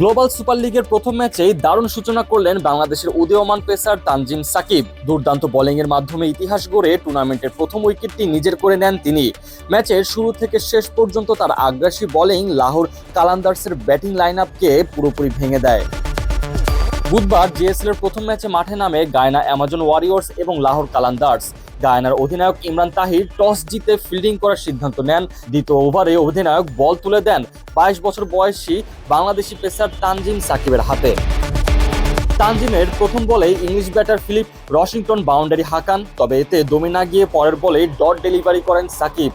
Global super লিগের প্রথম ম্যাচেই দারুণ সূচনা করলেন বাংলাদেশের উদীয়মান পেসার তানজিম সাকিব। দুর্দান্ত বোলিংয়ের মাধ্যমে ইতিহাস গড়ে টুর্নামেন্টের প্রথম উইকেটটি নিজের করে নেন তিনি। ম্যাচের শুরু থেকে শেষ পর্যন্ত তার আগ্রাসী বোলিং লাহোর কালান্দার্সের ব্যাটিং লাইন আপকে পুরোপুরি ভেঙে দেয়। বুধবার জিএসএল এর প্রথম ম্যাচে মাঠে নামে গায়না অ্যামাজন ওয়ারিয়র্স এবং লাহোর কালান্দার্স। গায়নার অধিনায়ক ইমরান তাহির টস জিতে ফিল্ডিং করার সিদ্ধান্ত নেন। দ্বিতীয় ওভারে অধিনায়ক বল তুলে দেন বাইশ বছর বয়সী বাংলাদেশি পেসার তানজিম সাকিবের হাতে। তানজিমের প্রথম বলেই English batter Philip Rossington boundary হাঁকান, তবে এতে দমে না গিয়ে পরের বলে ডট ডেলিভারি করেন সাকিব।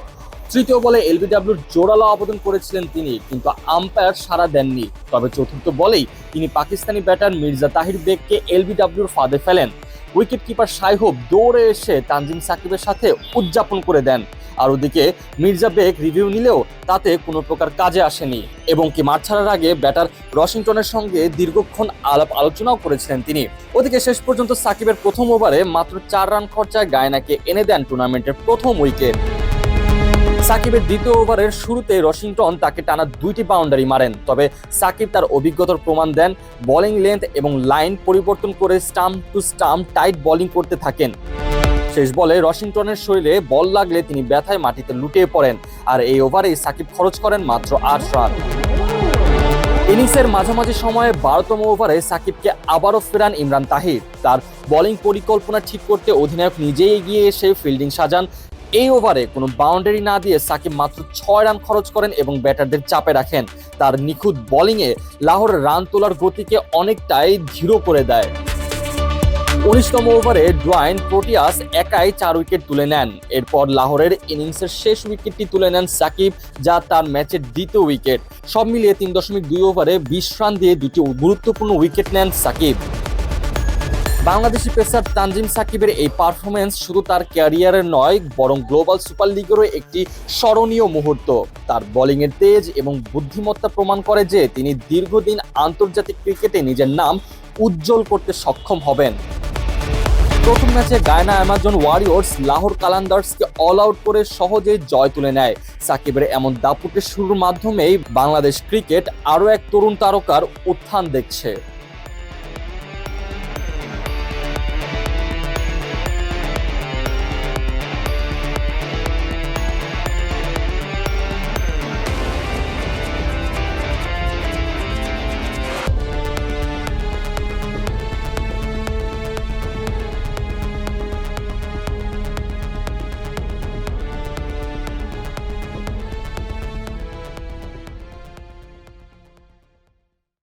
তৃতীয় বলে এলবিডব্লিউর জোরালো আবেদন করেছিলেন তিনি, কিন্তু আম্পায়ার সাড়া দেননি। তবে চতুর্থ বলেই তিনি পাকিস্তানি ব্যাটার মির্জা তাহির বেগকে এলবিডব্লিউর ফাঁদে ফেলেন। উইকেট কিপার সাইহব দৌড়ে এসে তানজিম সাকিবের সাথে উদযাপন করে দেন। আর ওদিকে মির্জা বেগ রিভিউ নিলেও তাতে কোনো প্রকার কাজে আসেনি। এবং কি মাঠ ছাড়ার আগে ব্যাটার ওয়াশিংটনের সঙ্গে দীর্ঘক্ষণ আলাপ আলোচনাও করেছিলেন তিনি। ওদিকে শেষ পর্যন্ত সাকিবের প্রথম ওভারে মাত্র চার রান খরচায় গায়নাকে এনে দেন টুর্নামেন্টের প্রথম উইকেট। সাকিবের দ্বিতীয় ওভারের শুরুতে রশিংটন তাকে টানা দুইটি বাউন্ডারি মারেন, তবে সাকিব তার অভিজ্ঞতার প্রমাণ দেন বোলিং লেন্থ এবং লাইন পরিবর্তন করে stump to stump tight bowling করতে থাকেন। শেষ বলে রশিংটনের শরীরে বল লাগলে তিনি ব্যথায় মাটিতে লুটিয়ে পড়েন, আর এই ওভারেই সাকিব খরচ করেন মাত্র আট রান। ইনিংসের মাঝামাঝি সময়ে বারোতম ওভারে সাকিবকে আবারও ফেরান ইমরান তাহির। তার বোলিং পরিকল্পনা ঠিক করতে অধিনায়ক নিজেই এগিয়ে এসে ফিল্ডিং সাজান এই ওভারে কোনো বাউন্ডারি না দিয়ে সাকিব মাত্র ছয় রান খরচ করেন এবং ব্যাটারদের চাপে রাখেন। তার নিখুঁত বোলিংয়ে লাহোর রান তোলার গতিকে অনেকটাই ধীর করে দেয়। উনিশতম ওভারে ড্রয়েন প্রোটিয়াস একাই চার উইকেট তুলে নেন। এরপর লাহোরের ইনিংসের শেষ উইকেটটি তুলে নেন সাকিব, যা তার ম্যাচের দ্বিতীয় উইকেট। সব মিলিয়ে তিন দশমিক দুই ওভারে বিশ রান দিয়ে দুটি গুরুত্বপূর্ণ উইকেট নেন সাকিব। বাংলাদেশি পেসার তানজিম সাকিবের এই পারফরমেন্স শুধু তার ক্যারিয়ারের নয়, বরং গ্লোবাল সুপার লিগেরও একটি স্মরণীয় মুহূর্ত। তার বোলিংয়ের তেজ এবং বুদ্ধিমত্তা প্রমাণ করে যে তিনি দীর্ঘদিন আন্তর্জাতিক ক্রিকেটে নিজের নাম উজ্জ্বল করতে সক্ষম হবেন। প্রথম ম্যাচে গায়না অ্যামাজন ওয়ারিয়র্স লাহোর কালান্দার্সকে অল আউট করে সহজেই জয় তুলে নেয়। সাকিবের এমন দাপুটের শুরুর মাধ্যমেই বাংলাদেশ ক্রিকেট আরও এক তরুণ তারকার উত্থান দেখছে।